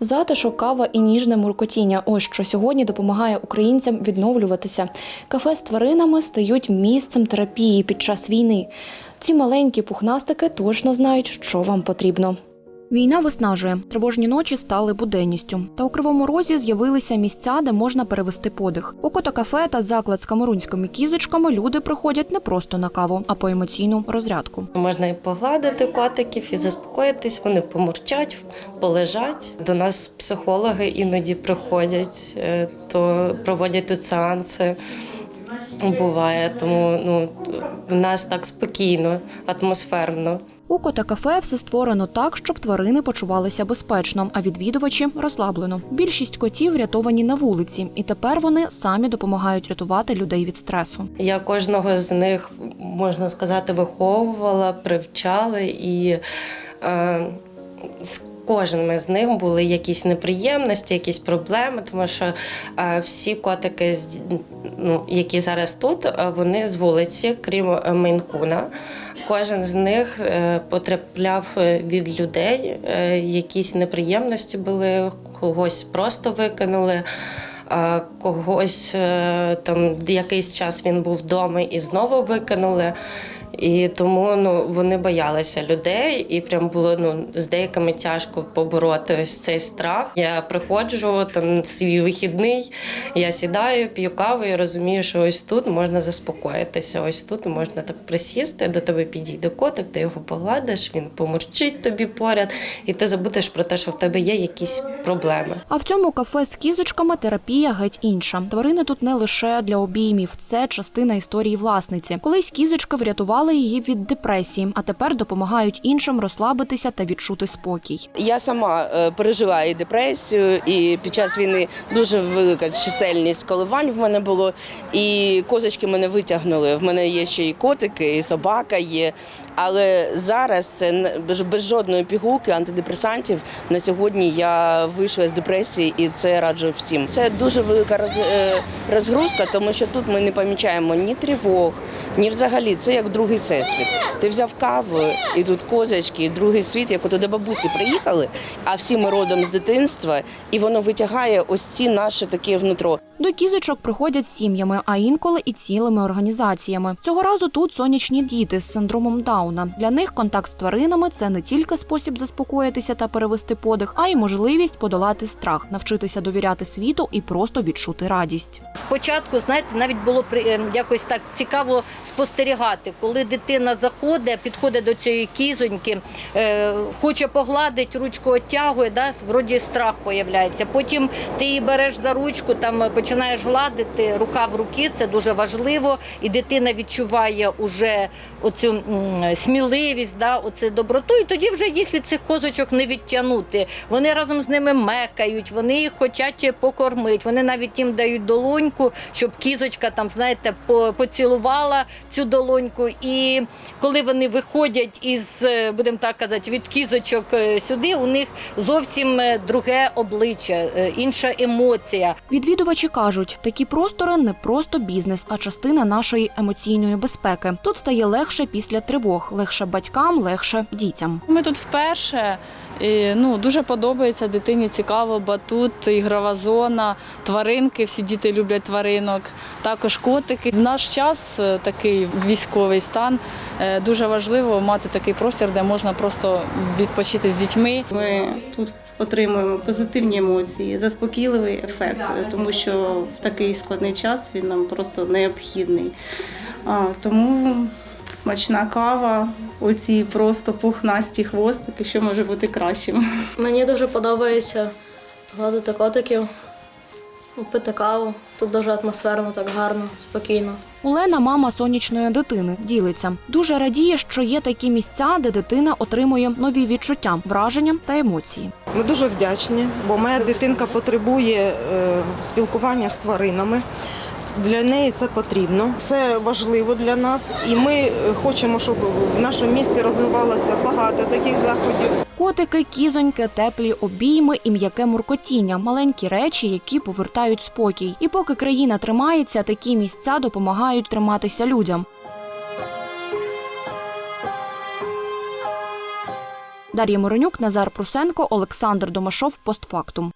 Затишок, кава і ніжне муркотіння. Ось що сьогодні допомагає українцям відновлюватися. Кафе з тваринами стають місцем терапії під час війни. Ці маленькі пухнастики точно знають, що вам потрібно. Війна виснажує. Тривожні ночі стали буденністю. Та у Кривому Розі з'явилися місця, де можна перевести подих. У кота кафе та заклад з камерунськими кізочками люди приходять не просто на каву, а по емоційну розрядку. Можна і погладити котиків, і заспокоїтись, вони помурчать, полежать. До нас психологи іноді приходять, е, то проводять тут сеанси. Буває, тому ну, в нас так спокійно, атмосферно. У кота кафе все створено так, щоб тварини почувалися безпечно, а відвідувачі розслаблено. Більшість котів врятовані на вулиці, і тепер вони самі допомагають рятувати людей від стресу. Я кожного з них, можна сказати, виховувала, привчала, і е, кожним з них були якісь неприємності, якісь проблеми, тому що е, всі котики, ну, які зараз тут, е, вони з вулиці, крім е, Мейнкуна. Кожен з них потрапляв від людей, якісь неприємності були, когось просто викинули. Когось там якийсь час він був вдома і знову викинули. І тому ну вони боялися людей, і прям було ну з деякими тяжко побороти ось цей страх. Я приходжу там в свій вихідний, я сідаю, п'ю каву і розумію, що ось тут можна заспокоїтися. Ось тут можна так присісти, до тебе підійде котик, ти його погладиш, він помурчить тобі поряд, і ти забудеш про те, що в тебе є якісь проблеми. А в цьому кафе з кізочками терапія геть інша. Тварини тут не лише для обіймів, це частина історії власниці. Колись кізочки врятували її від депресії, а тепер допомагають іншим розслабитися та відчути спокій. Я сама переживаю пережила депресію, і під час війни дуже велика чисельність коливань в мене було. І козочки мене витягнули. В мене є ще і котики, і собака є. Але зараз це без- жодної пігулки антидепресантів. На сьогодні я вийшла з депресії, і це раджу всім. Це дуже велика е, розгрузка, тому що тут ми не помічаємо ні тривог, ні взагалі. Це як другий всесвіт. Ти взяв каву, і тут козочки, і другий світ, як от до бабусі приїхали, а всі ми родом з дитинства, і воно витягає ось ці наші такі внутро. До кізочок приходять сім'ями, а інколи і цілими організаціями. Цього разу тут сонячні діти з синдромом Дауна. Для них контакт з тваринами це не тільки спосіб заспокоїтися та перевести подих, а й можливість подолати страх, навчитися довіряти світу і просто відчути радість. Спочатку, знаєте, навіть було при- е, якось так цікаво спостерігати, коли дитина заходить, підходить до цієї кізоньки, е, хоче погладити, ручку оттягує, да, вроді страх появляється. Потім ти її береш за ручку, там е, починаєш гладити, рука в руки, це дуже важливо, і дитина відчуває уже оцю сміливість, да, оце доброту, і тоді вже їх від цих козочок не відтягнути. Вони разом з ними мекають, вони їх хочуть покормити. Вони навіть їм дають долоньку, щоб кізочка там, знаєте, по- поцілувала цю долоньку. І коли вони виходять із, е, будемо так казати, від кізочок е, сюди, у них зовсім е, друге обличчя, інша емоція. Відвідувачі кажуть, такі простори не просто бізнес, а частина нашої емоційної безпеки. Тут стає легше після тривог, легше батькам, легше дітям. Ми тут вперше. І, ну, дуже подобається дитині цікаво, батут, ігрова зона, тваринки, всі діти люблять тваринок, також котики. В наш час е, такий військовий стан е, дуже важливо мати такий простір, де можна просто відпочити з дітьми. Ми тут отримуємо позитивні емоції, заспокійливий ефект, тому що в такий складний час він нам просто необхідний. А, тому смачна кава, оці просто пухнасті хвостики, що може бути кращим. Мені дуже подобається гладити котиків, пити каву. Тут дуже атмосферно, так гарно, спокійно. Олена, мама сонячної дитини, ділиться. Дуже радіє, що є такі місця, де дитина отримує нові відчуття, враження та емоції. Ми дуже вдячні, бо моя дитинка потребує е, спілкування з тваринами. Для неї це потрібно, це важливо для нас, і ми е, хочемо, щоб в нашому місті розвивалося багато таких заходів. Котики, кізоньки, теплі обійми і м'яке муркотіння маленькі речі, які повертають спокій. І поки країна тримається, такі місця допомагають триматися людям. Дар'я Моронюк, Назар Прусенко, Олександр Домашов. Постфактум.